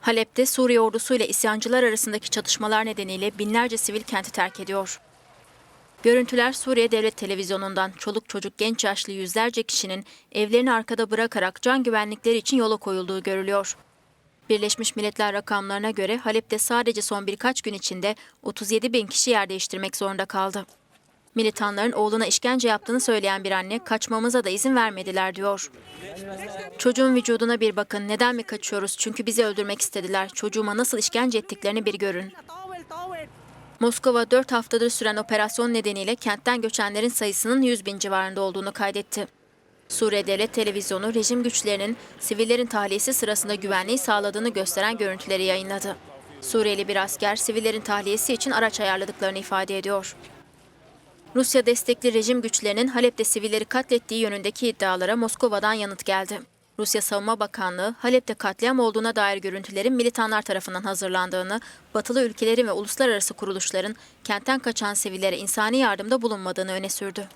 Halep'te Suriye ordusu ile isyancılar arasındaki çatışmalar nedeniyle binlerce sivil kenti terk ediyor. Görüntüler Suriye Devlet Televizyonu'ndan çoluk çocuk genç yaşlı yüzlerce kişinin evlerini arkada bırakarak can güvenlikleri için yola koyulduğu görülüyor. Birleşmiş Milletler rakamlarına göre Halep'te sadece son birkaç gün içinde 37 bin kişi yer değiştirmek zorunda kaldı. Militanların oğluna işkence yaptığını söyleyen bir anne kaçmamıza da izin vermediler diyor. Çocuğun vücuduna bir bakın. Neden mi kaçıyoruz? Çünkü bizi öldürmek istediler. Çocuğuma nasıl işkence ettiklerini bir görün. Moskova 4 haftadır süren operasyon nedeniyle kentten göçenlerin sayısının 100 bin civarında olduğunu kaydetti. Suriye Devlet Televizyonu rejim güçlerinin sivillerin tahliyesi sırasında güvenliği sağladığını gösteren görüntüleri yayınladı. Suriyeli bir asker sivillerin tahliyesi için araç ayarladıklarını ifade ediyor. Rusya destekli rejim güçlerinin Halep'te sivilleri katlettiği yönündeki iddialara Moskova'dan yanıt geldi. Rusya Savunma Bakanlığı, Halep'te katliam olduğuna dair görüntülerin militanlar tarafından hazırlandığını, batılı ülkelerin ve uluslararası kuruluşların kentten kaçan sivillere insani yardımda bulunmadığını öne sürdü.